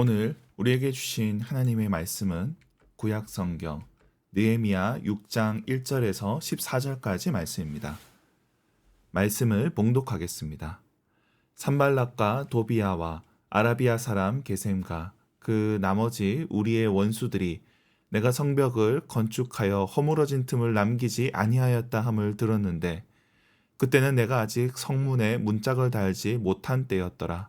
오늘 우리에게 주신 하나님의 말씀은 구약 성경 느헤미야 6장 1절에서 14절까지 말씀입니다. 말씀을 봉독하겠습니다. 산발락과 도비아와 아라비아 사람 게셈과 그 나머지 우리의 원수들이 내가 성벽을 건축하여 허물어진 틈을 남기지 아니하였다 함을 들었는데 그때는 내가 아직 성문에 문짝을 달지 못한 때였더라.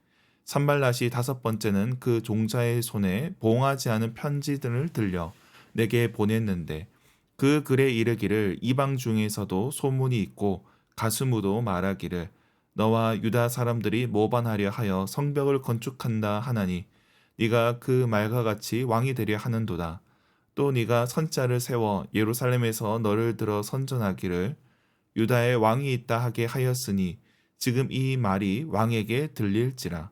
산발랏이 다섯 번째는 그 종자의 손에 봉하지 않은 편지들을 들려 내게 보냈는데 그 글에 이르기를 이방 중에서도 소문이 있고 가수무도 말하기를 너와 유다 사람들이 모반하려 하여 성벽을 건축한다 하나니 네가 그 말과 같이 왕이 되려 하는도다. 또 네가 선자를 세워 예루살렘에서 너를 들어 선전하기를 유다의 왕이 있다 하게 하였으니 지금 이 말이 왕에게 들릴지라.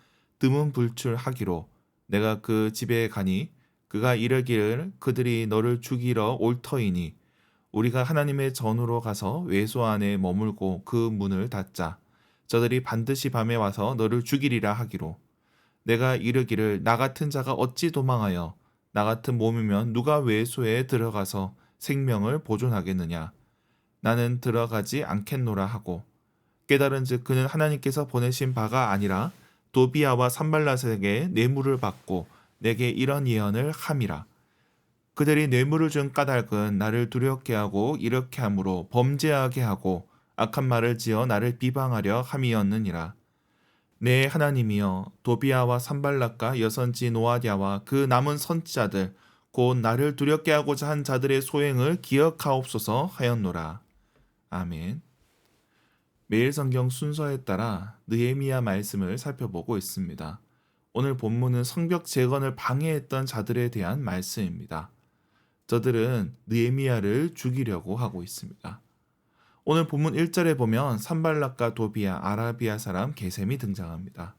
드문 불출하기로 내가 그 집에 가니 그가 이르기를 그들이 너를 죽이러 올 터이니 우리가 하나님의 전으로 가서 외소 안에 머물고 그 문을 닫자. 저들이 반드시 밤에 와서 너를 죽이리라 하기로. 내가 이르기를 나 같은 자가 어찌 도망하여 나 같은 몸이면 누가 외소에 들어가서 생명을 보존하겠느냐? 나는 들어가지 않겠노라 하고. 깨달은즉 그는 하나님께서 보내신 바가 아니라 도비아와 산발라에게 뇌물을 받고 내게 이런 예언을 함이라. 그들이 뇌물을 준 까닭은 나를 두렵게 하고 이렇게 함으로 범죄하게 하고 악한 말을 지어 나를 비방하려 함이었느니라. 내 하나님이여 도비아와 산발락과 여선지 노아디아와 그 남은 선지자들 곧 나를 두렵게 하고자 한 자들의 소행을 기억하옵소서 하였노라. 아멘. 매일 성경 순서에 따라 느헤미야 말씀을 살펴보고 있습니다. 오늘 본문은 성벽 재건을 방해했던 자들에 대한 말씀입니다. 저들은 느헤미야를 죽이려고 하고 있습니다. 오늘 본문 1절에 보면 산발락과 도비아, 아라비아 사람 게셈이 등장합니다.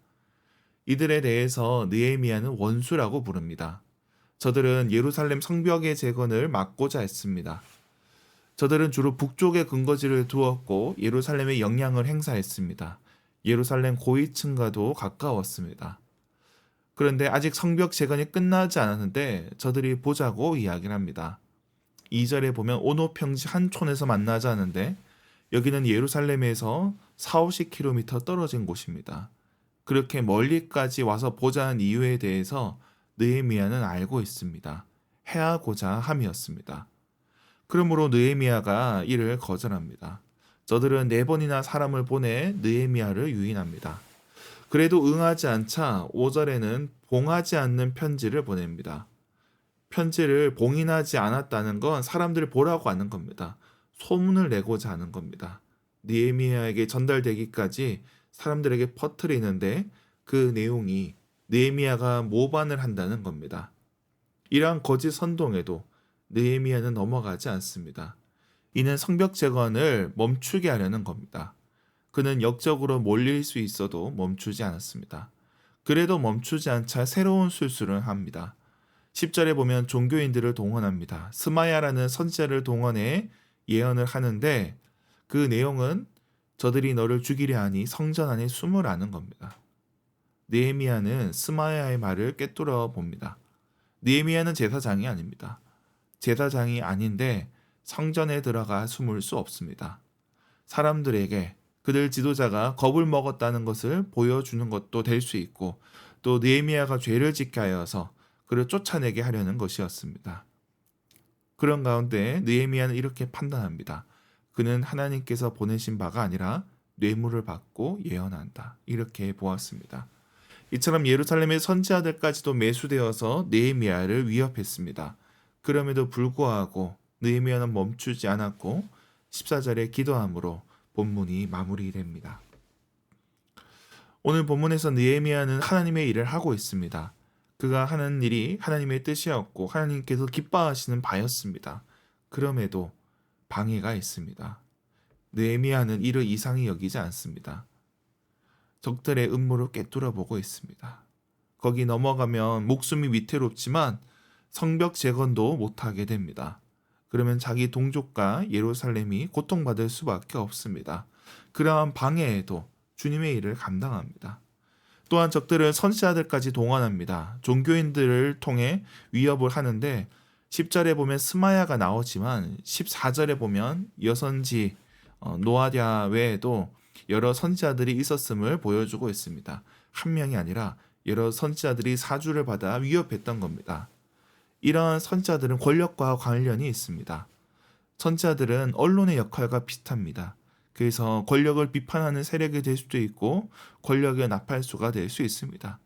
이들에 대해서 느헤미야는 원수라고 부릅니다. 저들은 예루살렘 성벽의 재건을 막고자 했습니다. 저들은 주로 북쪽에 근거지를 두었고 예루살렘에 영향을 행사했습니다. 예루살렘 고위층과도 가까웠습니다. 그런데 아직 성벽 재건이 끝나지 않았는데 저들이 보자고 이야기를 합니다. 2절에 보면 오노 평지 한 촌에서 만나자는데 여기는 예루살렘에서 4, 50km 떨어진 곳입니다. 그렇게 멀리까지 와서 보자는 이유에 대해서 느헤미야는 알고 있습니다. 해하고자 함이었습니다. 그러므로 느헤미야가 이를 거절합니다. 저들은 네 번이나 사람을 보내 느헤미야를 유인합니다. 그래도 응하지 않자 5절에는 봉하지 않는 편지를 보냅니다. 편지를 봉인하지 않았다는 건 사람들이 보라고 하는 겁니다. 소문을 내고자 하는 겁니다. 느헤미야에게 전달되기까지 사람들에게 퍼뜨리는데 그 내용이 느헤미야가 모반을 한다는 겁니다. 이러한 거짓 선동에도 느헤미야는 넘어가지 않습니다. 이는 성벽 재건을 멈추게 하려는 겁니다. 그는 역적으로 몰릴 수 있어도 멈추지 않았습니다. 그래도 멈추지 않자 새로운 술수를 합니다. 10절에 보면 종교인들을 동원합니다. 스마야라는 선지자를 동원해 예언을 하는데 그 내용은 저들이 너를 죽이려 하니 성전 안에 숨으라는 겁니다. 느헤미야는 스마야의 말을 꿰뚫어 봅니다. 느헤미야는 제사장이 아닙니다. 제사장이 아닌데 성전에 들어가 숨을 수 없습니다. 사람들에게 그들 지도자가 겁을 먹었다는 것을 보여주는 것도 될 수 있고 또 느헤미야가 죄를 짓게 하여서 그를 쫓아내게 하려는 것이었습니다. 그런 가운데 느헤미야는 이렇게 판단합니다. 그는 하나님께서 보내신 바가 아니라 뇌물을 받고 예언한다. 이렇게 보았습니다. 이처럼 예루살렘의 선지자들까지도 매수되어서 느헤미야를 위협했습니다. 그럼에도 불구하고 느헤미야는 멈추지 않았고 14절에 기도함으로 본문이 마무리됩니다. 오늘 본문에서 느헤미야는 하나님의 일을 하고 있습니다. 그가 하는 일이 하나님의 뜻이었고 하나님께서 기뻐하시는 바였습니다. 그럼에도 방해가 있습니다. 느헤미야는 이를 이상히 여기지 않습니다. 적들의 음모를 꿰뚫어 보고 있습니다. 거기 넘어가면 목숨이 위태롭지만 성벽 재건도 못하게 됩니다. 그러면 자기 동족과 예루살렘이 고통받을 수밖에 없습니다. 그러한 방해에도 주님의 일을 감당합니다. 또한 적들은 선지자들까지 동원합니다. 종교인들을 통해 위협을 하는데 10절에 보면 스마야가 나오지만 14절에 보면 여선지 어, 노아랴 외에도 여러 선지자들이 있었음을 보여주고 있습니다. 한 명이 아니라 여러 선지자들이 사주를 받아 위협했던 겁니다. 이러한 선지자들은 권력과 관련이 있습니다. 선지자들은 언론의 역할과 비슷합니다. 그래서 권력을 비판하는 세력이 될 수도 있고 권력의 나팔수가 될 수 있습니다.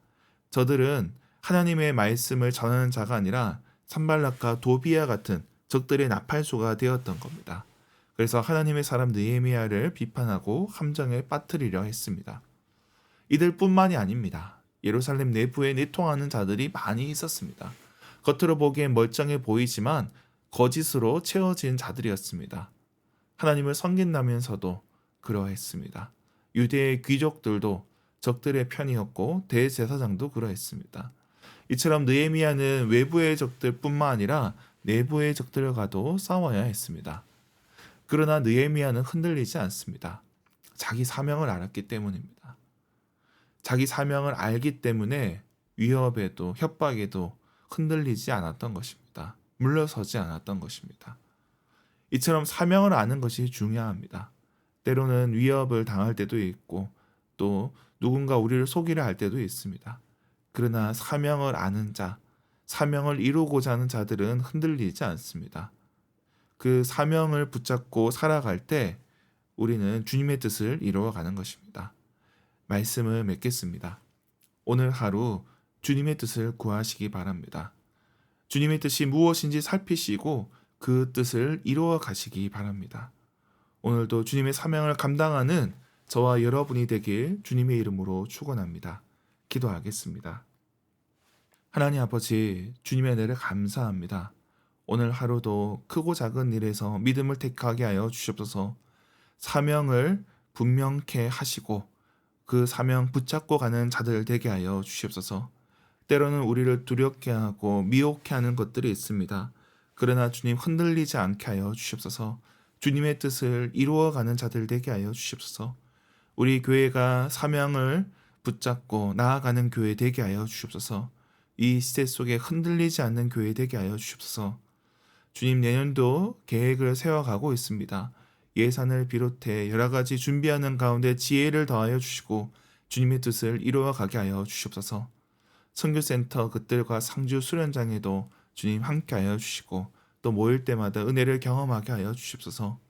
저들은 하나님의 말씀을 전하는 자가 아니라 산발락과 도비아 같은 적들의 나팔수가 되었던 겁니다. 그래서 하나님의 사람 느헤미야를 비판하고 함정에 빠뜨리려 했습니다. 이들뿐만이 아닙니다. 예루살렘 내부에 내통하는 자들이 많이 있었습니다. 겉으로 보기엔 멀쩡해 보이지만 거짓으로 채워진 자들이었습니다. 하나님을 섬긴다면서도 그러했습니다. 유대의 귀족들도 적들의 편이었고 대제사장도 그러했습니다. 이처럼 느헤미야는 외부의 적들뿐만 아니라 내부의 적들과도 싸워야 했습니다. 그러나 느헤미야는 흔들리지 않습니다. 자기 사명을 알았기 때문입니다. 자기 사명을 알기 때문에 위협에도 협박에도 흔들리지 않았던 것입니다. 물러서지 않았던 것입니다. 이처럼 사명을 아는 것이 중요합니다. 때로는 위협을 당할 때도 있고 또 누군가 우리를 속이려 할 때도 있습니다. 그러나 사명을 아는 자, 사명을 이루고자 하는 자들은 흔들리지 않습니다. 그 사명을 붙잡고 살아갈 때 우리는 주님의 뜻을 이루어가는 것입니다. 말씀을 맺겠습니다. 오늘 하루 주님의 뜻을 구하시기 바랍니다. 주님의 뜻이 무엇인지 살피시고 그 뜻을 이루어 가시기 바랍니다. 오늘도 주님의 사명을 감당하는 저와 여러분이 되길 주님의 이름으로 축원합니다. 기도하겠습니다. 하나님 아버지, 주님의 은혜를 감사합니다. 오늘 하루도 크고 작은 일에서 믿음을 택하게 하여 주시옵소서. 사명을 분명케 하시고 그 사명 붙잡고 가는 자들 되게 하여 주시옵소서. 때로는 우리를 두렵게 하고 미혹해 하는 것들이 있습니다. 그러나 주님 흔들리지 않게 하여 주시옵소서. 주님의 뜻을 이루어가는 자들 되게 하여 주시옵소서. 우리 교회가 사명을 붙잡고 나아가는 교회 되게 하여 주시옵소서. 이 시대 속에 흔들리지 않는 교회 되게 하여 주시옵소서. 주님 내년도 계획을 세워가고 있습니다. 예산을 비롯해 여러 가지 준비하는 가운데 지혜를 더하여 주시고 주님의 뜻을 이루어 가게 하여 주시옵소서. 선교센터 그들과 상주 수련장에도 주님 함께하여 주시고 또 모일 때마다 은혜를 경험하게 하여 주시옵소서.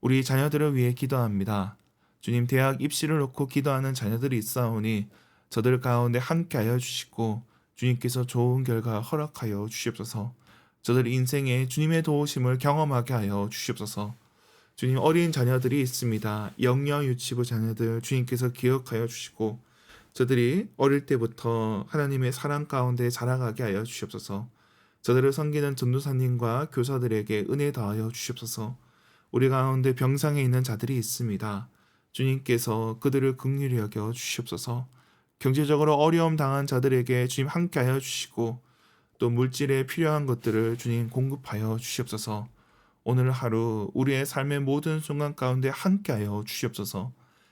우리 자녀들을 위해 기도합니다. 주님 대학 입시를 놓고 기도하는 자녀들이 있사오니 저들 가운데 함께하여 주시고 주님께서 좋은 결과 허락하여 주시옵소서. 저들 인생에 주님의 도우심을 경험하게 하여 주시옵소서. 주님 어린 자녀들이 있습니다. 영영 유치부 자녀들 주님께서 기억하여 주시고 저들이 어릴 때부터 하나님의 사랑 가운데 자라가게 하여 주시옵소서. 저들을 섬기는 전도사님과 교사들에게 은혜 더하여 주시옵소서. 우리 가운데 병상에 있는 자들이 있습니다. 주님께서 그들을 긍휼히 여겨 주시옵소서. 경제적으로 어려움 당한 자들에게 주님 함께하여 주시고 또 물질에 필요한 것들을 주님 공급하여 주시옵소서. 오늘 하루 우리의 삶의 모든 순간 가운데 함께하여 주시옵소서.